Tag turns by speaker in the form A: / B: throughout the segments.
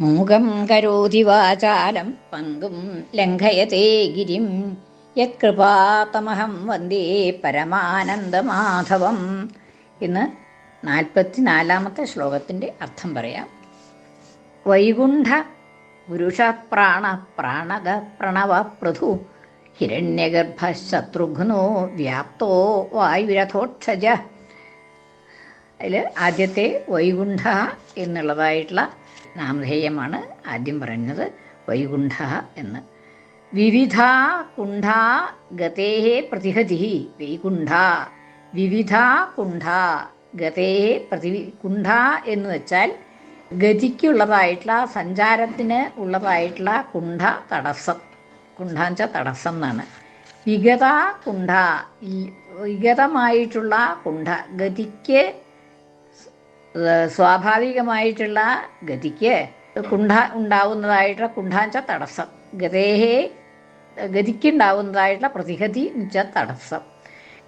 A: മൂകം കരോതി വാചാലം പങ്കും ലംഘയത്തെ ഗിരിം. യത്കൃപാതമഹം വന്ദേ പരമാനന്ദമാധവം. ഇന്ന് നാൽപ്പത്തിനാലാമത്തെ ശ്ലോകത്തിന്റെ അർത്ഥം പറയാം. വൈകുണ്ഠ പുരുഷപ്രാണ പ്രാണക പ്രണവ പൃഥു. ഹിരണ്യഗർഭ ശത്രുഘ്നോ വ്യാപ്തോ വായുരഥോക്ഷജ. അതിൽ ആദ്യത്തെ വൈകുണ്ഠ എന്നുള്ളതായിട്ടുള്ള നാമധേയമാണ് ആദ്യം പറയുന്നത് വൈകുണ്ഠ എന്ന്. വിവിധ കുണ്ഠ ഗതേ പ്രതിഹതി വൈകുണ്ഠ. വിവിധ കുണ്ഠ ഗതേ പ്രതി കുണ്ഠ എന്ന് വെച്ചാൽ ഗതിക്കുള്ളതായിട്ടുള്ള സഞ്ചാരത്തിന് ഉള്ളതായിട്ടുള്ള കുണ്ഠ തടസ്സം. കുണ്ഠാഞ്ച തടസ്സം എന്നാണ്. വിഗത കുണ്ഠ വിഗതമായിട്ടുള്ള കുണ്ഠ ഗതിക്ക് സ്വാഭാവികമായിട്ടുള്ള ഗതിക്ക് കുണ്ഠ ഉണ്ടാവുന്നതായിട്ടുള്ള കുണ്ഠാഞ്ച തടസ്സം. ഗതേഹേ ഗതിക്കുണ്ടാവുന്നതായിട്ടുള്ള പ്രതിഗതി എന്നുവെച്ച തടസ്സം.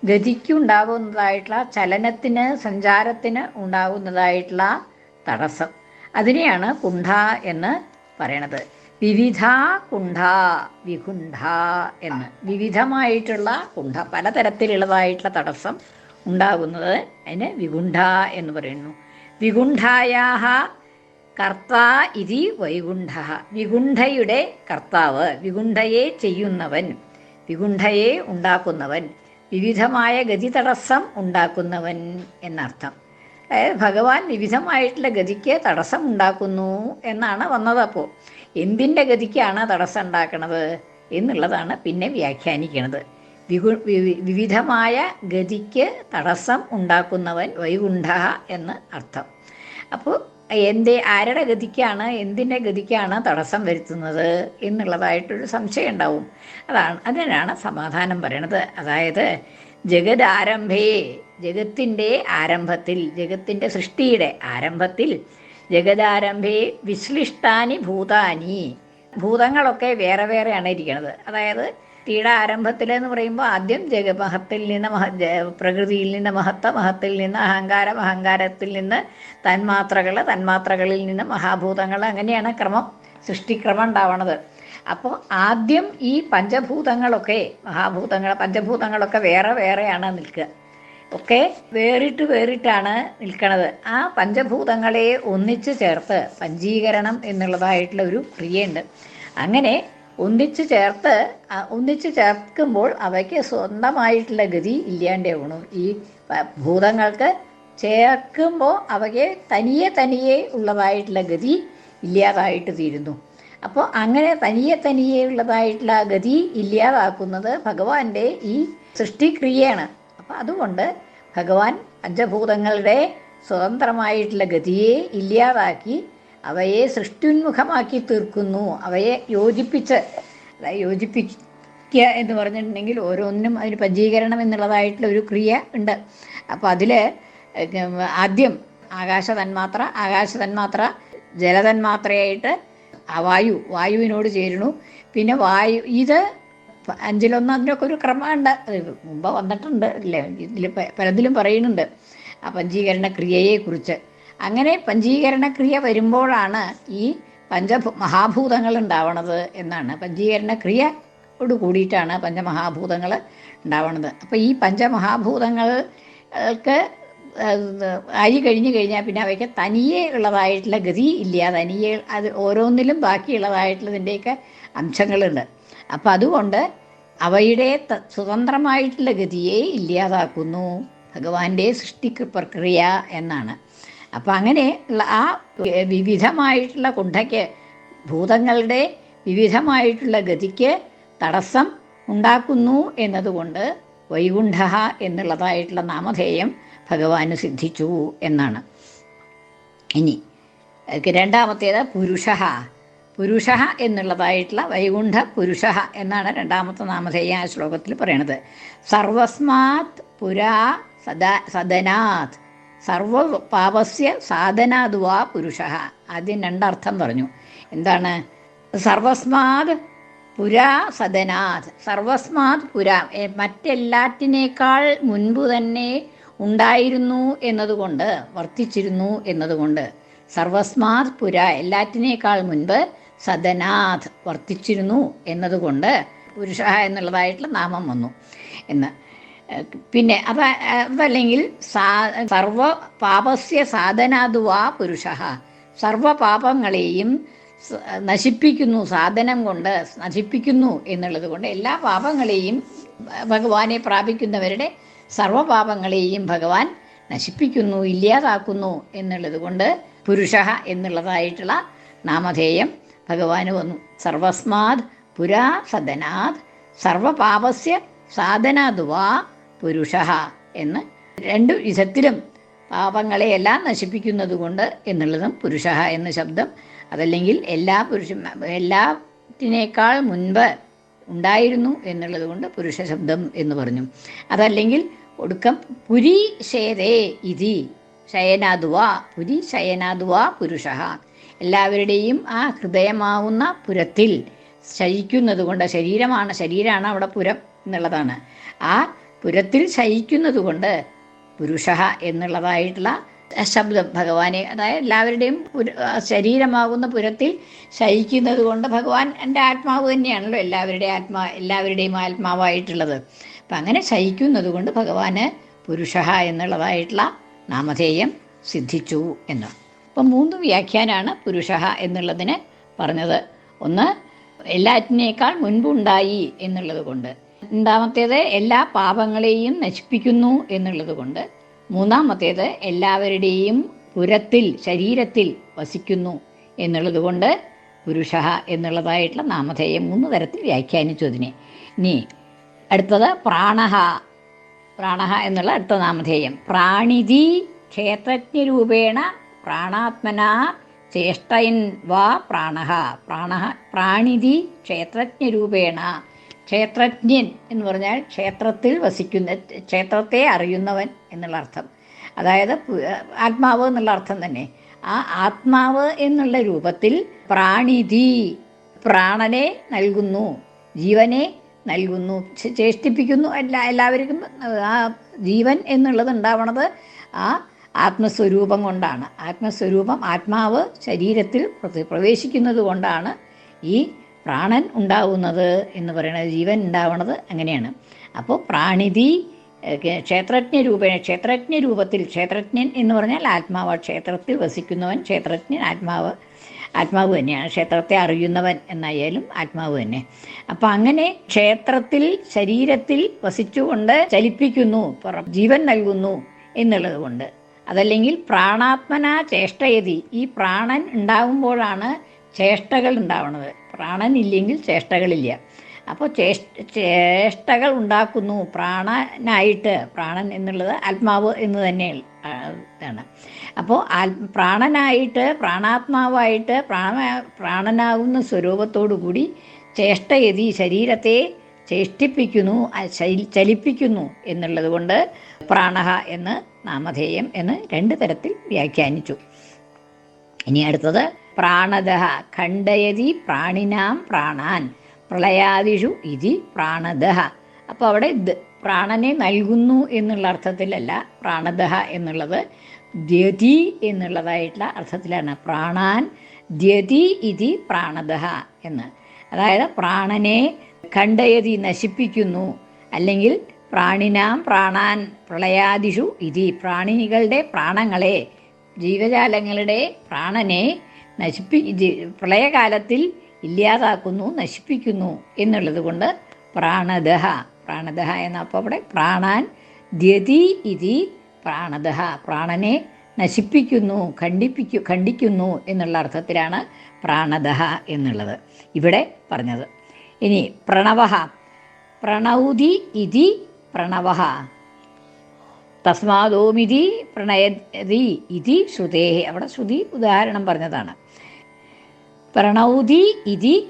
A: ഗതിക്കുണ്ടാവുന്നതായിട്ടുള്ള ചലനത്തിന് സഞ്ചാരത്തിന് ഉണ്ടാവുന്നതായിട്ടുള്ള തടസ്സം. അതിനെയാണ് കുണ്ഠ എന്ന് പറയണത്. വിവിധ കുണ്ഠ വികുണ്ഠ എന്ന്. വിവിധമായിട്ടുള്ള കുണ്ഠ പലതരത്തിലുള്ളതായിട്ടുള്ള തടസ്സം ഉണ്ടാകുന്നത് അതിന് വികുണ്ഠ എന്ന് പറയുന്നു. വികുണ്ഠായാഹ കർത്താ ഇതി വൈകുണ്ഠ വിഗുണ്ഠയുടെ കർത്താവ് വിഗുണ്ഠയെ ചെയ്യുന്നവൻ വിഗുണ്ഠയെ ഉണ്ടാക്കുന്നവൻ വിവിധമായ ഗതി തടസ്സം ഉണ്ടാക്കുന്നവൻ എന്നർത്ഥം. അതായത് ഭഗവാൻ വിവിധമായിട്ടുള്ള ഗതിക്ക് തടസ്സം ഉണ്ടാക്കുന്നു എന്നാണ് വന്നത് അപ്പോൾ എന്തിന്റെ ഗതിക്കാണ് തടസ്സം ഉണ്ടാക്കണത് എന്നുള്ളതാണ് പിന്നെ വ്യാഖ്യാനിക്കുന്നത് വിഗു വിവിധമായ ഗതിക്ക് തടസ്സം ഉണ്ടാക്കുന്നവൻ വൈകുണ്ഠ എന്ന് അർത്ഥം. അപ്പോൾ എന്റെ ആരുടെ ഗതിക്കാണ് എന്തിന്റെ ഗതിക്കാണ് തടസ്സം വരുത്തുന്നത് എന്നുള്ളതായിട്ടൊരു സംശയം ഉണ്ടാവും. അതാണ് അതിനാണ് സമാധാനം പറയണത്. അതായത് ജഗദാരംഭേ ജഗത്തിന്റെ ആരംഭത്തിൽ ജഗത്തിന്റെ സൃഷ്ടിയുടെ ആരംഭത്തിൽ ജഗദാരംഭേ വിശ്ലിഷ്ടാനി ഭൂതാനി. ഭൂതങ്ങളൊക്കെ വേറെ വേറെയാണ് ഇരിക്കുന്നത് അതായത് തീയുടെ ആരംഭത്തിൽ എന്ന് പറയുമ്പോൾ ആദ്യം ജഗമഹത്തിൽ നിന്ന് മഹ പ്രകൃതിയിൽ നിന്ന് മഹത്വ മഹത്തിൽ നിന്ന് അഹങ്കാരം അഹങ്കാരത്തിൽ നിന്ന് തന്മാത്രകൾ തന്മാത്രകളിൽ നിന്ന് മഹാഭൂതങ്ങൾ അങ്ങനെയാണ് ക്രമം സൃഷ്ടിക്രമം ഉണ്ടാവണത്. അപ്പോൾ ആദ്യം ഈ പഞ്ചഭൂതങ്ങളൊക്കെ മഹാഭൂതങ്ങൾ പഞ്ചഭൂതങ്ങളൊക്കെ വേറെ വേറെയാണ് നിൽക്കുക. ഒക്കെ വേറിട്ട് വേറിട്ടാണ് നിൽക്കുന്നത് ആ പഞ്ചഭൂതങ്ങളെ ഒന്നിച്ച് ചേർത്ത് പഞ്ചീകരണം എന്നുള്ളതായിട്ടുള്ള ഒരു ക്രിയയുണ്ട്. അങ്ങനെ ഒന്നിച്ചു ചേർത്ത് ഒന്നിച്ചു ചേർക്കുമ്പോൾ അവയ്ക്ക് സ്വന്തമായിട്ടുള്ള ഗതി ഇല്ലാണ്ടാവണം ഈ ഭൂതങ്ങൾക്ക് ചേർക്കുമ്പോൾ അവയ്ക്ക് തനിയെ തനിയെ ഉള്ളതായിട്ടുള്ള ഗതി ഇല്ലാതായിട്ട് തീരുന്നു. അപ്പോൾ അങ്ങനെ തനിയെ തനിയെ ഉള്ളതായിട്ടുള്ള ഗതി ഇല്ലാതാക്കുന്നത് ഭഗവാന്റെ ഈ സൃഷ്ടിക്രിയയാണ്. അപ്പം അതുകൊണ്ട് ഭഗവാൻ പഞ്ചഭൂതങ്ങളുടെ സ്വതന്ത്രമായിട്ടുള്ള ഗതിയെ ഇല്ലാതാക്കി അവയെ സൃഷ്ടിന്മുഖമാക്കി തീർക്കുന്നു. അവയെ യോജിപ്പിച്ച് യോജിപ്പിക്കുക എന്ന് പറഞ്ഞിട്ടുണ്ടെങ്കിൽ ഓരോന്നിനും അതിന് പഞ്ചീകരണം എന്നുള്ളതായിട്ടുള്ള ഒരു ക്രിയ ഉണ്ട്. അപ്പോൾ അതിൽ ആദ്യം ആകാശ തന്മാത്ര ആകാശ തന്മാത്ര ജലതന്മാത്രയായിട്ട് ആ വായു വായുവിനോട് ചേരുന്നു. പിന്നെ വായു ഇത് അഞ്ചിലൊന്ന് അതിനൊക്കെ ഒരു ക്രമമുണ്ട്. മുമ്പ് വന്നിട്ടുണ്ട് അല്ലേ ഇതിൽ പലതിലും പറയുന്നുണ്ട്. ആ പഞ്ചീകരണ ക്രിയയെക്കുറിച്ച് അങ്ങനെ പഞ്ചീകരണ ക്രിയ വരുമ്പോഴാണ് ഈ പഞ്ച മഹാഭൂതങ്ങൾ ഉണ്ടാവണത് എന്നാണ്. പഞ്ചീകരണ ക്രിയയോട് കൂടിയിട്ടാണ് പഞ്ചമഹാഭൂതങ്ങൾ ഉണ്ടാവണത്. അപ്പോൾ ഈ പഞ്ചമഹാഭൂതങ്ങൾക്ക് ആയി കഴിഞ്ഞു കഴിഞ്ഞാൽ പിന്നെ അവയ്ക്ക് തനിയെ ഉള്ളതായിട്ടുള്ള ഗതി ഇല്ല. തനിയെ അത് ഓരോന്നിലും ബാക്കിയുള്ളതായിട്ടുള്ളതിന്റെയൊക്കെ അംശങ്ങളുണ്ട്. അപ്പം അതുകൊണ്ട് അവയുടെ സ്വതന്ത്രമായിട്ടുള്ള ഗതിയെ ഇല്ലാതാക്കുന്നു. ഭഗവാന്റെ സൃഷ്ടി പ്രക്രിയ എന്നാണ്. അപ്പം അങ്ങനെ ആ വിവിധമായിട്ടുള്ള കുണ്ഠയ്ക്ക് ഭൂതങ്ങളുടെ വിവിധമായിട്ടുള്ള ഗതിക്ക് തടസ്സം ഉണ്ടാക്കുന്നു എന്നതുകൊണ്ട് വൈകുണ്ഠ എന്നുള്ളതായിട്ടുള്ള നാമധേയം ഭഗവാന് സിദ്ധിച്ചു എന്നാണ്. ഇനി രണ്ടാമത്തേത് പുരുഷ. പുരുഷ എന്നുള്ളതായിട്ടുള്ള വൈകുണ്ഠ പുരുഷ എന്നാണ് രണ്ടാമത്തെ നാമധേയം ആ ശ്ലോകത്തിൽ പറയണത്. സർവസ്മാത് പുരാ സദാ സദനാത്. സർവ പാപസ്യ സാധനാതുവാ പുരുഷ. ആദ്യം രണ്ടർത്ഥം പറഞ്ഞു. എന്താണ്? സർവസ്മാത് പുരാ സദനാത്. സർവസ്മാത് പുരാ. മറ്റെല്ലാറ്റിനേക്കാൾ മുൻപ് തന്നെ ഉണ്ടായിരുന്നു എന്നതുകൊണ്ട് വർത്തിച്ചിരുന്നു എന്നതുകൊണ്ട്. സർവസ്മാത് പുര എല്ലാറ്റിനേക്കാൾ മുൻപ് സദനാഥ് വർത്തിച്ചിരുന്നു എന്നതുകൊണ്ട് പുരുഷ എന്നുള്ളതായിട്ടുള്ള നാമം വന്നു. എന്ന്. പിന്നെ അപ്പൊ അതല്ലെങ്കിൽ സർവ പാപസ്യ സാധനാതുവാ പുരുഷ. സർവ പാപങ്ങളെയും നശിപ്പിക്കുന്നു സാധനം കൊണ്ട് നശിപ്പിക്കുന്നു എന്നുള്ളത് കൊണ്ട് എല്ലാ പാപങ്ങളെയും ഭഗവാനെ പ്രാപിക്കുന്നവരുടെ സർവപാപങ്ങളെയും ഭഗവാൻ നശിപ്പിക്കുന്നു ഇല്ലാതാക്കുന്നു എന്നുള്ളത് കൊണ്ട് പുരുഷ എന്നുള്ളതായിട്ടുള്ള നാമധേയം ഭഗവാന് വന്നു. സർവസ്മാത് പുരാ സദനാത് സർവപാപസ്യ സാധനാതുവാ പുരുഷ എന്ന് രണ്ടു വിധത്തിലും പാപങ്ങളെയെല്ലാം നശിപ്പിക്കുന്നത് കൊണ്ട് എന്നുള്ളതും പുരുഷ എന്ന ശബ്ദം. അതല്ലെങ്കിൽ എല്ലാ പുരുഷ എല്ലാത്തിനേക്കാൾ മുൻപ് ഉണ്ടായിരുന്നു എന്നുള്ളത് കൊണ്ട് പുരുഷ ശബ്ദം എന്ന് പറഞ്ഞു. അതല്ലെങ്കിൽ ഒടുക്കം പുരി ശേതേ ഇതി ശയനാദുവ പുരി ശയനാതുവാ പുരുഷ എല്ലാവരുടെയും ആ ഹൃദയമാവുന്ന പുരത്തിൽ ശയിക്കുന്നത് കൊണ്ട് ശരീരമാണ് ശരീരമാണ് അവിടെ പുരം എന്നുള്ളതാണ്. ആ പുരത്തിൽ ശയിക്കുന്നത് കൊണ്ട് പുരുഷ എന്നുള്ളതായിട്ടുള്ള ശബ്ദം ഭഗവാനെ അതായത് എല്ലാവരുടെയും ശരീരമാകുന്ന പുരത്തിൽ ശയിക്കുന്നത് കൊണ്ട് ഭഗവാൻ എന്റെ ആത്മാവ് തന്നെയാണല്ലോ എല്ലാവരുടെയും ആത്മാ എല്ലാവരുടെയും ആത്മാവായിട്ടുള്ളത്. അപ്പം അങ്ങനെ ശയിക്കുന്നത് കൊണ്ട് ഭഗവാന് പുരുഷ എന്നുള്ളതായിട്ടുള്ള നാമധേയം സിദ്ധിച്ചു എന്ന്. അപ്പം മൂന്ന് വ്യാഖ്യാനാണ് പുരുഷ എന്നുള്ളതിന് പറഞ്ഞത്. ഒന്ന് എല്ലാറ്റിനേക്കാൾ മുൻപുണ്ടായി എന്നുള്ളത് കൊണ്ട്. രണ്ടാമത്തേത് എല്ലാ പാപങ്ങളെയും നശിപ്പിക്കുന്നു എന്നുള്ളത് കൊണ്ട് മൂന്നാമത്തേത് എല്ലാവരുടെയും പുരത്തിൽ ശരീരത്തിൽ വസിക്കുന്നു എന്നുള്ളത് കൊണ്ട് പുരുഷ എന്നുള്ളതായിട്ടുള്ള നാമധേയം മൂന്ന് തരത്തിൽ വ്യാഖ്യാനിച്ചു അതിനെ. ഇനി അടുത്തത് പ്രാണഹ. പ്രാണഹ എന്നുള്ള അടുത്ത നാമധേയം. പ്രാണിതി ക്ഷേത്രജ്ഞരൂപേണ പ്രാണാത്മന ചേഷ്ടയൻ വാ പ്രാണഹ. പ്രാണഹ പ്രാണിതി ക്ഷേത്രജ്ഞരൂപേണ ക്ഷേത്രജ്ഞൻ എന്ന് പറഞ്ഞാൽ ക്ഷേത്രത്തിൽ വസിക്കുന്ന ക്ഷേത്രത്തെ അറിയുന്നവൻ എന്നുള്ള അർത്ഥം. അതായത് ആത്മാവ് എന്നുള്ള അർത്ഥം തന്നെ. ആ ആത്മാവ് എന്നുള്ള രൂപത്തിൽ പ്രാണിധി പ്രാണനെ നൽകുന്നു ജീവനെ നൽകുന്നു ചേഷ്ടിപ്പിക്കുന്നു എല്ലാ എല്ലാവർക്കും ആ ജീവൻ എന്നുള്ളത് ഉണ്ടാവണത് ആ ആത്മസ്വരൂപം കൊണ്ടാണ്. ആത്മസ്വരൂപം ആത്മാവ് ശരീരത്തിൽ പ്രവേശിക്കുന്നത് കൊണ്ടാണ് ഈ പ്രാണൻ ഉണ്ടാവുന്നത് എന്ന് പറയുന്നത് ജീവൻ ഉണ്ടാവുന്നത് അങ്ങനെയാണ്. അപ്പോൾ പ്രാണിതി ക്ഷേത്രജ്ഞ രൂപേണ ക്ഷേത്രജ്ഞ രൂപത്തിൽ ക്ഷേത്രജ്ഞൻ എന്ന് പറഞ്ഞാൽ ആത്മാവ് ക്ഷേത്രത്തിൽ വസിക്കുന്നവൻ ക്ഷേത്രജ്ഞൻ ആത്മാവ് ആത്മാവ് തന്നെയാണ്. ക്ഷേത്രത്തെ അറിയുന്നവൻ എന്നായാലും ആത്മാവ് തന്നെ. അപ്പം അങ്ങനെ ക്ഷേത്രത്തിൽ ശരീരത്തിൽ വസിച്ചുകൊണ്ട് ചലിപ്പിക്കുന്നു ജീവൻ നൽകുന്നു എന്നുള്ളത് കൊണ്ട്. അതല്ലെങ്കിൽ പ്രാണാത്മന ചേഷ്ടയതി. ഈ പ്രാണൻ ഉണ്ടാകുമ്പോഴാണ് ചേഷ്ടകൾ ഉണ്ടാവണത്. പ്രാണൻ ഇല്ലെങ്കിൽ ചേഷ്ടകളില്ല. അപ്പോൾ ചേഷ്ട ചേഷ്ടകൾ ഉണ്ടാക്കുന്നു. പ്രാണനായിട്ട് പ്രാണൻ എന്നുള്ളത് ആത്മാവ് എന്ന് തന്നെ ഇതാണ്. അപ്പോൾ ആൽ പ്രാണനായിട്ട് പ്രാണാത്മാവായിട്ട് പ്രാണ പ്രാണനാകുന്ന സ്വരൂപത്തോടു കൂടി ചേഷ്ടയതി ശരീരത്തെ ചേഷ്ടിപ്പിക്കുന്നു ചലിപ്പിക്കുന്നു എന്നുള്ളത് കൊണ്ട് പ്രാണഹ എന്ന് നാമധേയം എന്ന് രണ്ട് തരത്തിൽ വ്യാഖ്യാനിച്ചു. ഇനി അടുത്തത് പ്രാണദഹ ഖണ്ഡയതി പ്രാണിനാം പ്രാണാൻ പ്രളയാദിഷു ഇതി പ്രാണത അപ്പോൾ അവിടെ പ്രാണനെ നൽകുന്നു എന്നുള്ള അർത്ഥത്തിലല്ല പ്രാണത എന്നുള്ളത് ദ്യതി എന്നുള്ളതായിട്ടുള്ള അർത്ഥത്തിലാണ്. പ്രാണാൻ ദ്യതി ഇതി പ്രാണത എന്ന്. അതായത് പ്രാണനെ ഖണ്ഡയതി നശിപ്പിക്കുന്നു അല്ലെങ്കിൽ പ്രാണിനാം പ്രാണാൻ പ്രളയാദിഷു ഇതി പ്രാണികളുടെ പ്രാണങ്ങളെ ജീവജാലങ്ങളുടെ പ്രാണനെ നശിപ്പി പ്രളയകാലത്തിൽ ഇല്ലാതാക്കുന്നു നശിപ്പിക്കുന്നു എന്നുള്ളത് കൊണ്ട് പ്രാണദഹ പ്രാണദഹ എന്നപ്പോൾ അവിടെ പ്രാണാൻ ദ്യതി ഇതി പ്രാണദഹ പ്രാണനെ നശിപ്പിക്കുന്നു ഖണ്ഡിപ്പിക്കു ഖണ്ഡിക്കുന്നു എന്നുള്ള അർത്ഥത്തിലാണ് പ്രാണദഹ എന്നുള്ളത് ഇവിടെ പറഞ്ഞത്. ഇനി പ്രണവഹ പ്രണൗതി ഇതി പ്രണവഹ തസ്മാദോമിതി പ്രണയതി ഇതി ശ്രുതേ അവിടെ ശ്രുതി ഉദാഹരണം പറഞ്ഞതാണ്. പ്രണൗതി ഇതി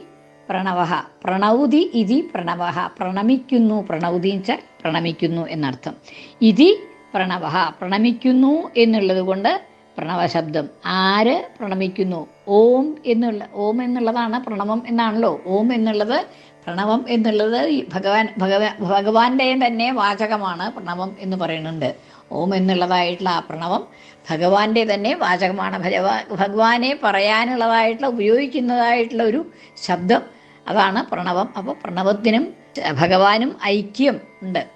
A: പ്രണവ. പ്രണൗതി ഇതി പ്രണവ. പ്രണമിക്കുന്നു പ്രണൗതി വെച്ചാൽ പ്രണമിക്കുന്നു എന്നർത്ഥം. ഇതി പ്രണവ. പ്രണമിക്കുന്നു എന്നുള്ളത് കൊണ്ട് പ്രണവ ശബ്ദം ആര് പ്രണമിക്കുന്നു? ഓം എന്നുള്ള ഓം എന്നുള്ളതാണ് പ്രണവം എന്നാണല്ലോ. ഓം എന്നുള്ളത് പ്രണവം എന്നുള്ളത് ഭഗവാൻ ഭഗവാൻ ഭഗവാന്റെ തന്നെ വാചകമാണ് പ്രണവം എന്ന് പറയുന്നുണ്ട്. ഓം എന്നുള്ളതായിട്ടുള്ള ആ പ്രണവം ഭഗവാന്റെ തന്നെ വാചകമാണ്. ഭഗവാ ഭഗവാനെ പറയാനുള്ളതായിട്ടുള്ള ഉപയോഗിക്കുന്നതായിട്ടുള്ള ഒരു ശബ്ദം അതാണ് പ്രണവം. അപ്പോൾ പ്രണവത്തിനും ഭഗവാനും ഐക്യം ഉണ്ട്.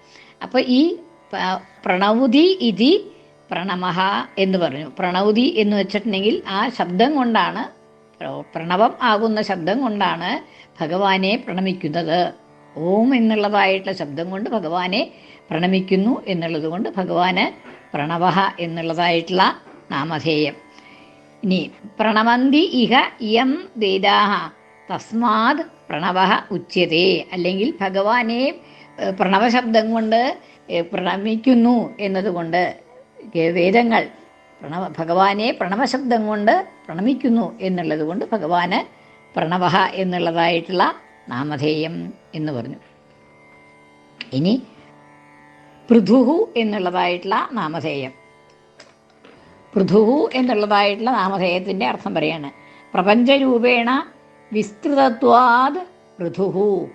A: അപ്പോൾ ഈ പ്രണവുതി ഇതി പ്രണമഹ എന്ന് പറഞ്ഞു. പ്രണവുതി എന്ന് വെച്ചിട്ടുണ്ടെങ്കിൽ ആ ശബ്ദം കൊണ്ടാണ് പ്രണവം ആകുന്ന ശബ്ദം കൊണ്ടാണ് ഭഗവാനെ പ്രണമിക്കുന്നത്. ഓം എന്നുള്ളതായിട്ടുള്ള ശബ്ദം കൊണ്ട് ഭഗവാനെ പ്രണമിക്കുന്നു എന്നുള്ളത് കൊണ്ട് ഭഗവാന് പ്രണവഹ എന്നുള്ളതായിട്ടുള്ള നാമധേയം. ഇനി പ്രണമന്തി ഇഹ ഇയം വേദാഹ തസ്മാത് പ്രണവ ഉച്യതേ. അല്ലെങ്കിൽ ഭഗവാനെ പ്രണവശബ്ദം കൊണ്ട് പ്രണമിക്കുന്നു എന്നതുകൊണ്ട് വേദങ്ങൾ പ്രണവ ഭഗവാനെ പ്രണവശബ്ദം കൊണ്ട് പ്രണമിക്കുന്നു എന്നുള്ളത് കൊണ്ട് ഭഗവാന് പ്രണവ എന്നുള്ളതായിട്ടുള്ള നാമധേയം എന്ന് പറഞ്ഞു. ഇനി പൃഥുഹു എന്നുള്ളതായിട്ടുള്ള നാമധേയം. പൃഥുഹു എന്നുള്ളതായിട്ടുള്ള നാമധേയത്തിന്റെ അർത്ഥം പറയാണ്. പ്രപഞ്ചരൂപേണ വിസ്തൃതത്വാത് പൃഥുഹു.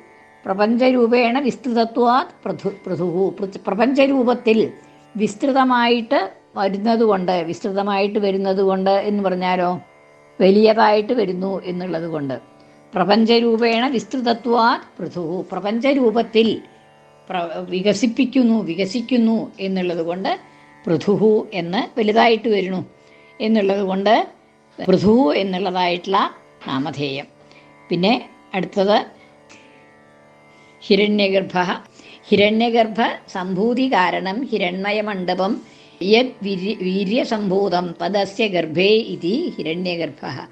A: പ്രപഞ്ചരൂപേണ വിസ്തൃതത്വാത് പൃഥു പൃഥുഹു. പ്രപഞ്ചരൂപത്തിൽ വിസ്തൃതമായിട്ട് വരുന്നതുകൊണ്ട് വിസ്തൃതമായിട്ട് വരുന്നതുകൊണ്ട് എന്ന് പറഞ്ഞാലോ? വലിയതായിട്ട് വരുന്നു എന്നുള്ളത് കൊണ്ട് പ്രപഞ്ചരൂപേണ വിസ്തൃതത്വാത് പൃഥുഹു. പ്രപഞ്ചരൂപത്തിൽ പ്ര വികസിപ്പിക്കുന്നു വികസിക്കുന്നു എന്നുള്ളത് കൊണ്ട് പൃഥുഹു എന്ന് വലുതായിട്ട് വരുന്നു എന്നുള്ളത് കൊണ്ട് പൃഥുഹു എന്നുള്ളതായിട്ടുള്ള നാമധേയം. പിന്നെ അടുത്തത് ഹിരണ്യഗർഭ. ഹിരണ്യഗർഭ സംഭൂതി കാരണം ഹിരണ്മയമണ്ഡപം യത് വീര്യസംഭൂതം തദസ്യ ഗർഭേ ഇതി ഹിരണ്യഗർഭ.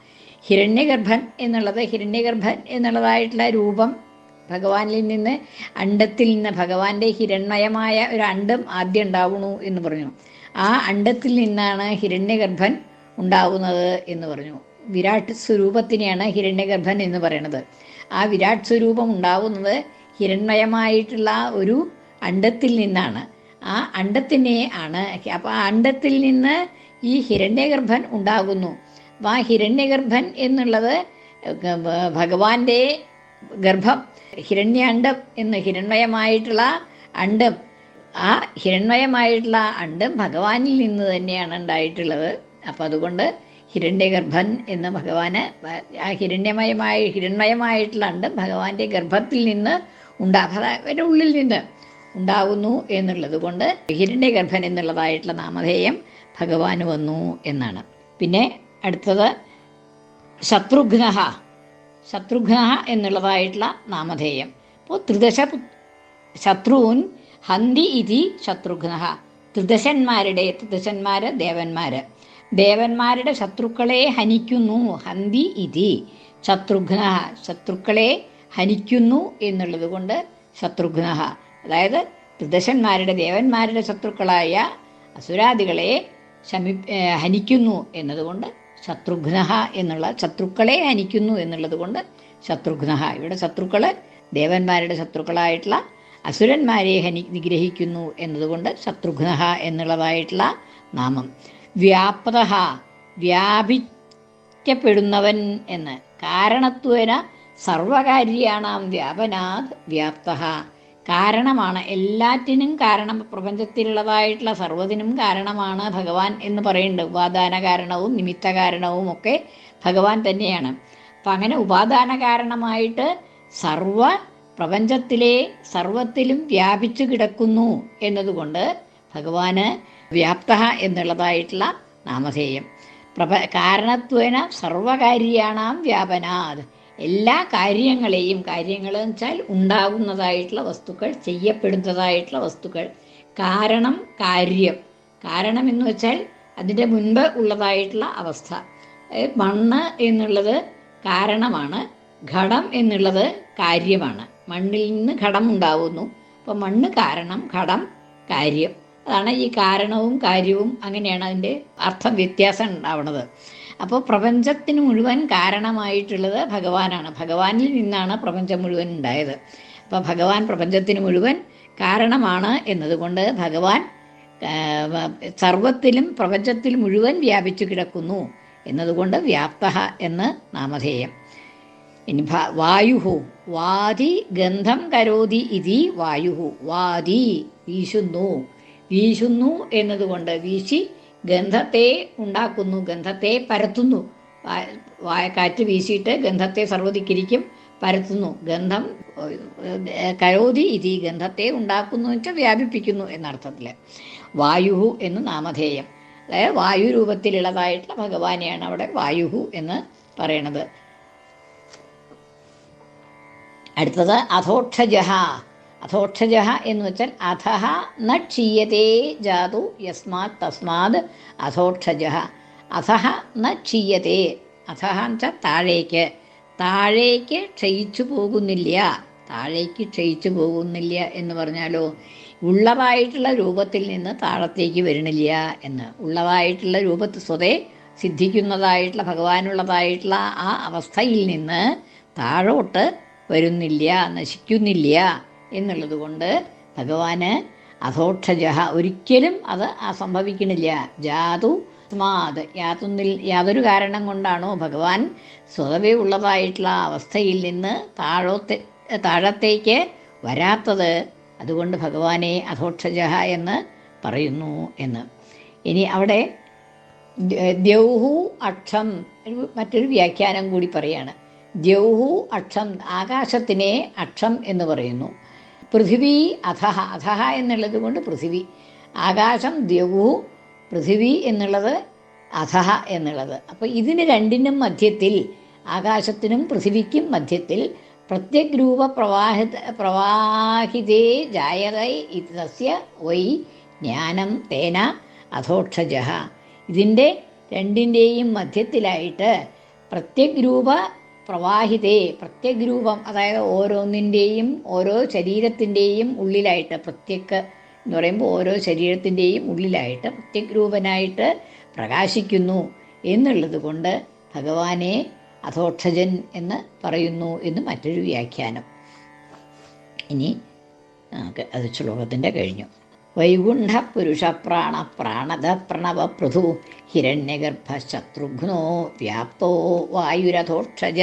A: ഹിരണ്യഗർഭൻ എന്നുള്ളത് ഹിരണ്യഗർഭൻ എന്നുള്ളതായിട്ടുള്ള രൂപം ഭഗവാനിൽ നിന്ന് അണ്ടത്തിൽ നിന്ന് ഭഗവാന്റെ ഹിരണ്മയമായ ഒരു അണ്ടം ആദ്യം ഉണ്ടാവുന്നു എന്ന് പറഞ്ഞു. ആ അണ്ടത്തിൽ നിന്നാണ് ഹിരണ്യഗർഭൻ ഉണ്ടാവുന്നത് എന്ന് പറഞ്ഞു. വിരാട് സ്വരൂപത്തിനെയാണ് ഹിരണ്യഗർഭൻ എന്ന് പറയുന്നത് ആ വിരാട് സ്വരൂപം ഉണ്ടാവുന്നത് ഹിരണ്മയമായിട്ടുള്ള ഒരു അണ്ടത്തിൽ നിന്നാണ്. ആ അണ്ടത്തിനെ ആണ് അപ്പോൾ ആ അണ്ടത്തിൽ നിന്ന് ഈ ഹിരണ്യഗർഭൻ ഉണ്ടാകുന്നു. അപ്പോൾ ആ ഹിരണ്യഗർഭൻ എന്നുള്ളത് ഭഗവാന്റെ ഗർഭം ഹിരണ്യാണ്ടം എന്ന് ഹിരണ്മയമായിട്ടുള്ള അണ്ടം. ആ ഹിരണ്മയമായിട്ടുള്ള അണ്ടം ഭഗവാനിൽ നിന്ന് തന്നെയാണ് ഉണ്ടായിട്ടുള്ളത്. അപ്പം അതുകൊണ്ട് ഹിരണ്യഗർഭൻ എന്ന് ഭഗവാന് ആ ഹിരണ്യമയമായ ഹിരണ്മയമായിട്ടുള്ള അണ്ടം ഭഗവാന്റെ ഗർഭത്തിൽ നിന്ന് ഉണ്ടാ ഭഗവാന്റെ ഉള്ളിൽ നിന്ന് ഉണ്ടാകുന്നു എന്നുള്ളത് കൊണ്ട് ഹിരണ്യഗർഭൻ എന്നുള്ളതായിട്ടുള്ള നാമധേയം ഭഗവാന് വന്നു എന്നാണ്. പിന്നെ അടുത്തത് ശത്രുഘ്ന ശത്രുഘ്ന എന്നുള്ളതായിട്ടുള്ള നാമധേയം. അപ്പോൾ ത്രിദശ ശത്രുൻ ഹന്തി ഇതി ശത്രുഘ്ന. ത്രിദശന്മാരുടെ ത്രിദശന്മാര് ദേവന്മാര്. ദേവന്മാരുടെ ശത്രുക്കളെ ഹനിക്കുന്നു ഹന്തി ഇതി ശത്രുഘ്ന. ശത്രുക്കളെ ഹനിക്കുന്നു എന്നുള്ളത് കൊണ്ട് ശത്രുഘ്ന. അതായത് ത്രിദശന്മാരുടെ ദേവന്മാരുടെ ശത്രുക്കളായ അസുരാദികളെ ശമി ഹനിക്കുന്നു എന്നതുകൊണ്ട് ശത്രുഘ്ന എന്നുള്ള ശത്രുക്കളെ ഹനിക്കുന്നു എന്നുള്ളത് കൊണ്ട് ശത്രുഘ്ന ഇവിടെ ശത്രുക്കൾ ദേവന്മാരുടെ ശത്രുക്കളായിട്ടുള്ള അസുരന്മാരെ ഹനി നിഗ്രഹിക്കുന്നു എന്നതുകൊണ്ട് ശത്രുഘ്ന എന്നുള്ളതായിട്ടുള്ള നാമം. വ്യാപത വ്യാപിക്കപ്പെടുന്നവൻ എന്ന്. കാരണത്വേന സർവകാര്യാണാം വ്യാപനാത് വ്യാപ്ത കാരണമാണ്. എല്ലാറ്റിനും കാരണം പ്രപഞ്ചത്തിലുള്ളതായിട്ടുള്ള സർവതിനും കാരണമാണ് ഭഗവാൻ എന്ന് പറയുന്നുണ്ട്. ഉപാദാന കാരണവും നിമിത്ത കാരണവും ഒക്കെ ഭഗവാൻ തന്നെയാണ്. അപ്പം അങ്ങനെ ഉപാദാന കാരണമായിട്ട് സർവ പ്രപഞ്ചത്തിലെ സർവത്തിലും വ്യാപിച്ചു കിടക്കുന്നു എന്നതുകൊണ്ട് ഭഗവാന് വ്യാപ്ത എന്നുള്ളതായിട്ടുള്ള നാമധേയം. പ്രപ കാരണത്വേന സർവകാര്യാണാം വ്യാപനാത്. എല്ലാ കാര്യങ്ങളെയും കാര്യങ്ങൾ വെച്ചാൽ ഉണ്ടാകുന്നതായിട്ടുള്ള വസ്തുക്കൾ ചെയ്യപ്പെടുന്നതായിട്ടുള്ള വസ്തുക്കൾ. കാരണം കാര്യം. കാരണം എന്ന് വെച്ചാൽ അതിന്റെ മുൻപ് ഉള്ളതായിട്ടുള്ള അവസ്ഥ. മണ്ണ് എന്നുള്ളത് കാരണമാണ് ഘടം എന്നുള്ളത് കാര്യമാണ്. മണ്ണിൽ നിന്ന് ഘടം ഉണ്ടാവുന്നു. അപ്പോൾ മണ്ണ് കാരണം ഘടം കാര്യം. അതാണ് ഈ കാരണവും കാര്യവും അങ്ങനെയാണ് അതിന്റെ അർത്ഥം വ്യത്യാസം ഉണ്ടാവുന്നത് അപ്പോൾ പ്രപഞ്ചത്തിന് മുഴുവൻ കാരണമായിട്ടുള്ളത് ഭഗവാനാണ്. ഭഗവാനിൽ നിന്നാണ് പ്രപഞ്ചം മുഴുവൻ ഉണ്ടായത്. അപ്പോൾ ഭഗവാൻ പ്രപഞ്ചത്തിന് മുഴുവൻ കാരണമാണ് എന്നതുകൊണ്ട് ഭഗവാൻ സർവത്തിലും പ്രപഞ്ചത്തിൽ മുഴുവൻ വ്യാപിച്ചു കിടക്കുന്നു എന്നതുകൊണ്ട് വ്യാപ്ത എന്ന് നാമധേയം. ഇനി വായു വാതി ഗന്ധം കരോതി ഇതി വായുഹു വാതി വീശുന്നു. വീശുന്നു എന്നതുകൊണ്ട് വീശി ഗന്ധത്തെ ഉണ്ടാക്കുന്നു ഗന്ധത്തെ പരത്തുന്നു. വായ കാറ്റ് വീശിയിട്ട് ഗന്ധത്തെ സർവതിക്കിരിക്കും പരത്തുന്നു. ഗന്ധം കരോതി ഇതി ഗന്ധത്തെ ഉണ്ടാക്കുന്നു വെച്ചാൽ വ്യാപിപ്പിക്കുന്നു എന്നർത്ഥത്തിൽ വായുഹു എന്ന് നാമധേയം. അതായത് വായു രൂപത്തിലുള്ളതായിട്ടുള്ള ഭഗവാനെയാണ് അവിടെ വായുഹു എന്ന് പറയണത്. അടുത്തത് അധോക്ഷജഹ. അധോക്ഷജഹ എന്ന് വെച്ചാൽ അധഹ ന ക്ഷീയതേ ജാതു യസ്മാത് തസ്മാത് അധോക്ഷജ. അധഹ ന ക്ഷീയതേ. അധഹ എന്ന് വെച്ചാൽ താഴേക്ക്. താഴേക്ക് ക്ഷയിച്ചു പോകുന്നില്ല. താഴേക്ക് ക്ഷയിച്ചു പോകുന്നില്ല എന്ന് പറഞ്ഞാലോ? ഉള്ളവായിട്ടുള്ള രൂപത്തിൽ നിന്ന് താഴത്തേക്ക് വരണില്ല എന്ന്. ഉള്ളവായിട്ടുള്ള രൂപത്തിൽ സ്വതേ സിദ്ധിക്കുന്നതായിട്ടുള്ള ഭഗവാനുള്ളതായിട്ടുള്ള ആ അവസ്ഥയിൽ നിന്ന് താഴോട്ട് വരുന്നില്ല നശിക്കുന്നില്ല. എന്നുള്ളത് കൊണ്ട് ഭഗവാന് അധോക്ഷജഹ ഒരിക്കലും അത് സംഭവിക്കണില്ല ജാതു സ്മാത് യാതൊന്നിൽ യാതൊരു കാരണം കൊണ്ടാണോ ഭഗവാൻ സ്വതവേ ഉള്ളതായിട്ടുള്ള അവസ്ഥയിൽ നിന്ന് താഴോത്തെ താഴത്തേക്ക് വരാത്തത്? അതുകൊണ്ട് ഭഗവാനെ അധോക്ഷജഹ എന്ന് പറയുന്നു എന്ന്. ഇനി അവിടെ ദ്യ- ദ്യൗഹു അക്ഷം മറ്റൊരു വ്യാഖ്യാനം കൂടി പറയാണ്. ദ്യൗഹു അക്ഷം ആകാശത്തിനെ അക്ഷം എന്ന് പറയുന്നു. പൃഥിവി അധഹ അധഹ എന്നുള്ളത് കൊണ്ട് പൃഥിവി. ആകാശം ദ്യവു പൃഥിവി എന്നുള്ളത് അധഹ എന്നുള്ളത്. അപ്പോൾ ഇതിന് രണ്ടിനും മധ്യത്തിൽ ആകാശത്തിനും പൃഥിവിക്കും മധ്യത്തിൽ പ്രത്യഗ്രൂപ പ്രവാഹിത പ്രവാഹിതേ ജായതൈ ഇതസ്യ വൈ ജ്ഞാനം തേന അധോക്ഷജ. ഇതിന്റെ രണ്ടിന്റെയും മധ്യത്തിലായിട്ട് പ്രത്യഗ്രൂപ പ്രവാഹിതേ പ്രത്യഗ്രൂപം അതായത് ഓരോന്നിന്റെയും ഓരോ ശരീരത്തിന്റെയും ഉള്ളിലായിട്ട് പ്രത്യേക എന്ന് പറയുമ്പോൾ ഓരോ ശരീരത്തിന്റെയും ഉള്ളിലായിട്ട് പ്രത്യക് രൂപനായിട്ട് പ്രകാശിക്കുന്നു എന്നുള്ളത് കൊണ്ട് ഭഗവാനെ അധോക്ഷജൻ എന്ന് പറയുന്നു എന്ന് മറ്റൊരു വ്യാഖ്യാനം. ഇനി അത് ശ്ലോകത്തിന്റെ കഴിഞ്ഞു. വൈകുണ്ഠ പുരുഷ പ്രാണ പ്രാണത പ്രണവ പൃഥു ഹിരണ്യഗർഭ ശത്രുഘ്നോ വ്യാപ്തോ വായുരഥോക്ഷജ.